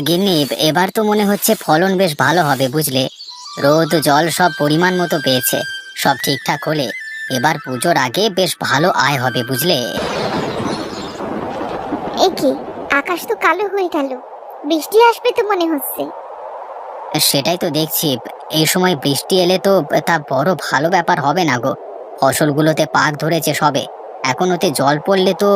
গিন্নি এবার তো মনে হচ্ছে ফলন বেশ ভালো হবে বুঝলে? রোদ জল সব পরিমাণ মতো পেয়েছে সব ঠিকঠাক হলে এবার পুজোর আগে বেশ ভালো আয় হবে বুঝলে? আকাশ তো কালো হয়ে গেল বৃষ্টি আসবে তো মনে হচ্ছে। সেটাই তো দেখছি এই সময় বৃষ্টি এলে তো তা বড় ভালো ব্যাপার হবে না গো ফসলগুলোতে পাক ধরেছে সবে এখন ওতে জল পড়লে তো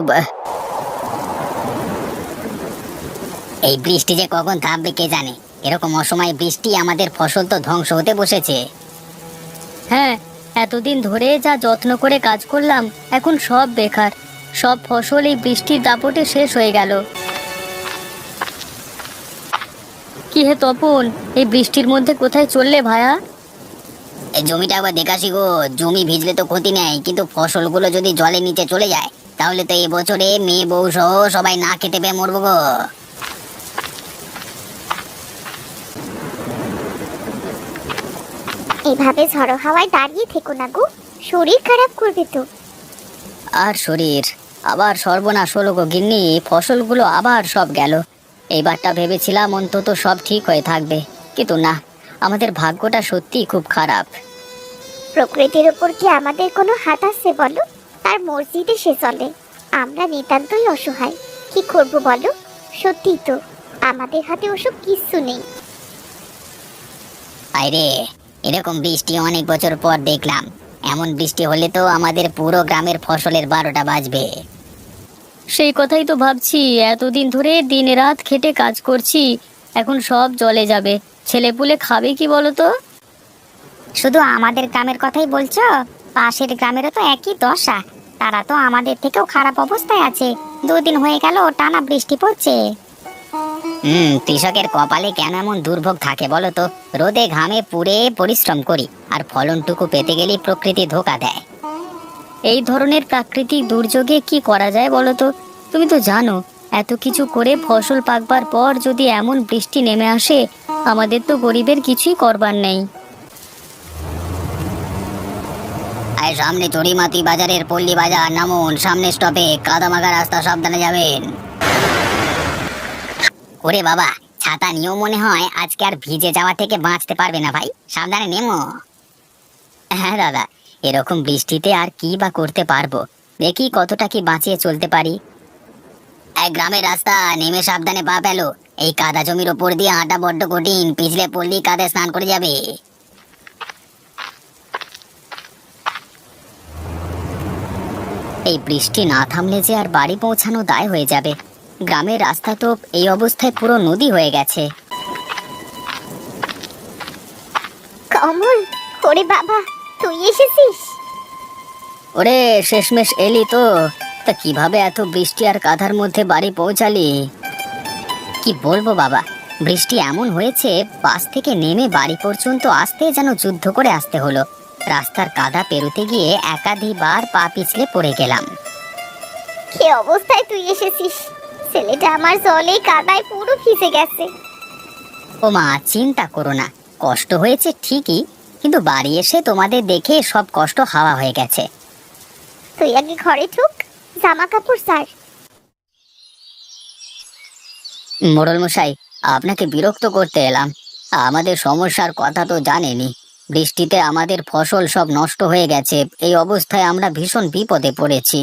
এই বৃষ্টি যে কখন থামবে কে জানে? এরকম অসময়ে বৃষ্টি আমাদের ফসল তো ধ্বংস হতে বসেছে। হ্যাঁ এতদিন ধরে যা যত্ন করে কাজ করলাম এখন সব বেকার। সব ফসল এই বৃষ্টির দাপটে শেষ হয়ে গেল। কি হে তপন এই বৃষ্টির মধ্যে কোথায় চললে ভায়া? এই জমিটা আবার দেখাসি গো জমি ভিজলে তো ক্ষতি নেই কিন্তু ফসলগুলো যদি জলের নিচে চলে যায় তাহলে তো এই বছরে মেয়ে বউ সহ সবাই না খেতে পেয়ে মরবো গো। এভাবে ঝড়ো হাওয়ায় দাঁড়িয়ে থেকো না গো। শরীর খারাপ করবে তো। আর শরীর? আবার সর্বনাশ হলো গো গিন্নি ফসলগুলো আবার সব গেল। এইবারটা ভেবেছিলাম অন্তত সব ঠিক হয়ে থাকবে কিন্তু না আমাদের ভাগ্যটা সত্যি খুব খারাপ। প্রকৃতির ওপর কি আমাদের কোনো হাত আছে বলো? তার মসজিদে সে চলে। আমরা নিতান্তই অসহায়। কি করব বলো? সত্যি তো আমাদের হাতে ওসব কিচ্ছু নেই। আইরে এরকম বৃষ্টি অনেক বছর পর দেখলাম। এমন বৃষ্টি হলে তো আমাদের পুরো গ্রামের ফসলের বারোটা বাজবে। সেই কথাই তো ভাবছি এতদিন ধরে দিন রাত খেটে কাজ করছি এখন সব জলে যাবে। ছেলেপুলে খাবে কি বলো তো শুধু আমাদের গ্রামের কথাই বলছো? পাশের গ্রামেরও তো একই দশা। তারা তো আমাদের থেকেও খারাপ অবস্থায় আছে। দুদিন হয়ে গেল টানা বৃষ্টি পড়ছে। হুম, কৃষকের কপালে কেন এমন দুর্ভোগ থাকে বলো তো? রোদে ঘামে পুড়ে পরিশ্রম করি, আর ফলনটুকু পেতে গেলেই প্রকৃতি ধোকা দেয়। এই ধরনের প্রাকৃতিক দুর্যোগে কি করা যায় বলো তো? তুমি তো জানো, এত কিছু করে ফসল পাকবার পর যদি এমন বৃষ্টি নেমে আসে, আমাদের তো গরিবের কিছুই করবার নেই। সামনে চড়িমাতি বাজারের পল্লী বাজার নামুন, সামনে স্টপে কাদামাগা রাস্তা সাবধানে যাবেন। ওরে বাবা, ছাতা নিয়েও মনে হয় আজকে আর ভিজে যাওয়া থেকে বাঁচতে পারবে না ভাই। সাবধানে নেমো। হ্যাঁ দাদা, এরকম বৃষ্টিতে আর কি বা করতে পারব? দেখি কতটা কি বাঁচিয়ে চলতে পারি। এক গ্রামের রাস্তা, নেমে সাবধানে পা পেল এই কাদা জমির ওপর দিয়ে হাঁটা বড্ড কঠিন, পিছলে পড়লি কাদে স্নান করে যাবে। এই বৃষ্টি না থামলে যে আর বাড়ি পৌঁছানো দায় হয়ে যাবে। গ্রামের রাস্তা তো এই অবস্থায় পুরো নদী হয়ে গেছে। কমল ওরে বাবা তুই এসেছিস? ওরে শেষমেশ এলি তো। তা কীভাবে এত বৃষ্টি আর কাঁধার মধ্যে বাড়ি পৌঁছালি? কি বলব বাবা বৃষ্টি এমন হয়েছে বাস থেকে নেমে বাড়ি পর্যন্ত আসতে যেন যুদ্ধ করে আসতে হলো। রাস্তার কাদা পেরোতে গিয়ে একাধিবার পা পিছলে পড়ে গেলাম। কি অবস্থায় তুই এসেছিস? ছেলেটা আমার জলে কাদায় পুরো ভিজে গেছে। ও মা চিন্তা করো না। কষ্ট হয়েছে ঠিকই কিন্তু বাড়ি এসে তোমাদের দেখে সব কষ্ট হাওয়া হয়ে গেছে। তুই আগে ঘরে ঢুক জামা কাপড় সার। মোড়ল মশাই আপনাকে বিরক্ত করতে এলাম। আমাদের সমস্যার কথা তো জানেনি বৃষ্টিতে আমাদের ফসল সব নষ্ট হয়ে গেছে। এই অবস্থায় আমরা ভীষণ বিপদে পড়েছি।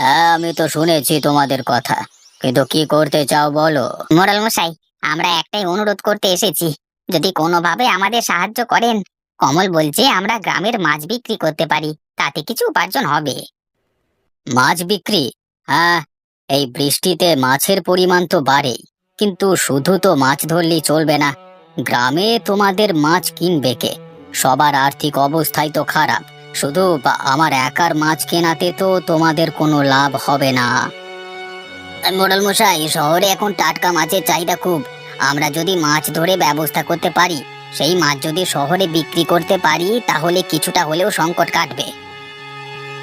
হ্যাঁ আমি তো শুনেছি তোমাদের কথা। কিন্তু কি করতে চাও বলো? মোড়ল মশাই আমরা একটাই অনুরোধ করতে এসেছি। যদি কোনোভাবে আমাদের সাহায্য করেন কমল বলছে আমরা গ্রামের মাছ বিক্রি করতে পারি তাতে কিছু উপার্জন হবে। মাছ বিক্রি? হ্যাঁ এই বৃষ্টিতে মাছের পরিমাণ তো বাড়েই কিন্তু শুধু তো মাছ ধরলেই চলবে না। গ্রামে তোমাদের মাছ কিনবে কে? সবার আর্থিক অবস্থাই তো খারাপ। শুধু আমার একার মাছ কেনাতে তো তোমাদের কোনো লাভ হবে না। মোড়ল মশাই, শহরে এখন টাটকা মাছের চাহিদা খুব। আমরা যদি মাছ ধরে ব্যবস্থা করতে পারি, সেই মাছ যদি শহরে বিক্রি করতে পারি, তাহলে কিছুটা হলেও সংকট কাটবে।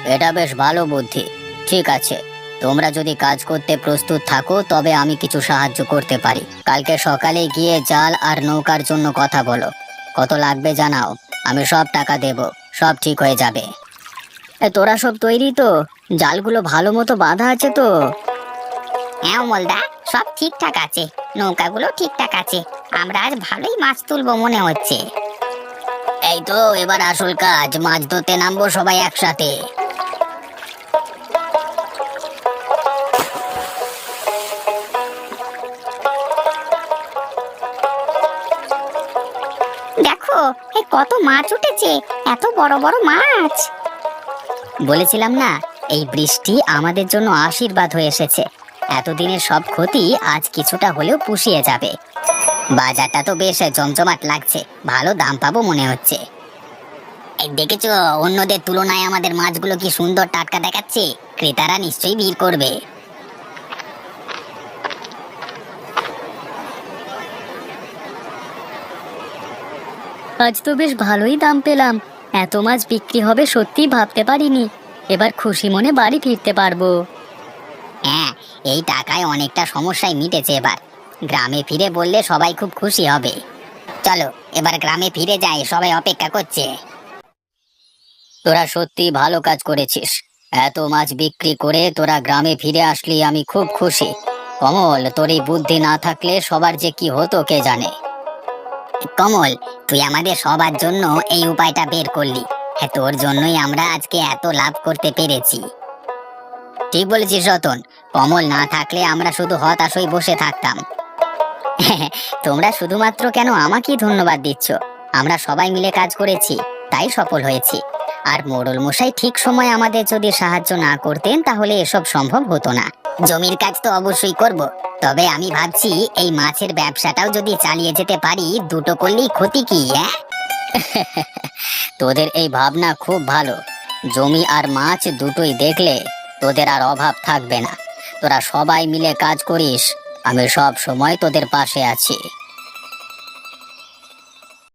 এটা বেশ ভালো বুদ্ধি। ঠিক আছে, তোমরা যদি কাজ করতে প্রস্তুত থাকো, তবে আমি কিছু সাহায্য করতে পারি। কালকে সকালে গিয়ে জাল আর নৌকার জন্য কথা বলো। কত লাগবে জানাও। আমি সব টাকা দেব। সব ঠিক হয়ে যাবে। তোরা সব তৈরি তো? জালগুলো ভালো মতো বাঁধা আছে তো? হ্যাঁ মলদা সব ঠিকঠাক আছে নৌকাগুলো ঠিকঠাক আছে আমরা আজ ভালোই মাছ তুলবো মনে হচ্ছে। এই তো এবার আসল কাজ মাছ ধরতে নামবো সবাই একসাথে। দেখো এই কত মাছ উঠেছে এত বড় বড় মাছ। বলেছিলাম না এই বৃষ্টি আমাদের জন্য আশীর্বাদ হয়ে এসেছে। এতদিনের সব ক্ষতি আজ কিছুটা হলেও পুষিয়ে যাবে। বাজারটা তো বেশ জমজমাট লাগছে, ভালো দাম পাবো মনে হচ্ছে। এই দেখেছ, অন্যদের তুলনায় আমাদের মাছগুলো কি সুন্দর টাটকা দেখাচ্ছে? ক্রেতারা নিশ্চয়ই ভিড় করবে। আজ তো বেশ ভালোই দাম পেলাম। এত মাছ বিক্রি হবে সত্যি ভাবতে পারিনি। এবার খুশি মনে বাড়ি ফিরতে পারব। এই টাকায় অনেকটা সমস্যায় মিটেছে এবার। গ্রামে ফিরে বললে সবাই খুব খুশি হবে। চলো, এবার গ্রামে ফিরে যাই, সবাই অপেক্ষা করছে। তোরা সত্যি ভালো কাজ করেছিস। এত মাছ বিক্রি করে তোরা গ্রামে ফিরে আসলি, আমি খুব খুশি। কমল, তোর এই বুদ্ধি না থাকলে সবার যে কি হতো কে জানে। কমল, তুই আমাদের সবার জন্য এই উপায়টা বের করলি। হ্যাঁ তোর জন্যই আমরা আজকে এত লাভ করতে পেরেছি। ঠিক বলেছিস রতন। কমল না থাকলে আমরা শুধু হতাশ হয়ে বসে থাকতাম। তোমরা শুধুমাত্র কেন আমাকেই ধন্যবাদ দিচ্ছ? আমরা সবাই মিলে কাজ করেছি, তাই সফল হয়েছি। আর মোড়ল মশাই ঠিক সময় আমাদের যদি সাহায্য না করতেন, তাহলে এসব সম্ভব হতো না। জমির কাজ তো অবশ্যই করব, তবে আমি ভাবছি এই মাছের ব্যবসাটাও যদি চালিয়ে যেতে পারি, দুটো করলেই ক্ষতি কি হ্যাঁ তোদের এই ভাবনা খুব ভালো। জমি আর মাছ দুটোই দেখলে তোদের আর অভাব থাকবে না। তোরা সবাই মিলে কাজ করিস, আমি সব সময় তোদের পাশে আছি।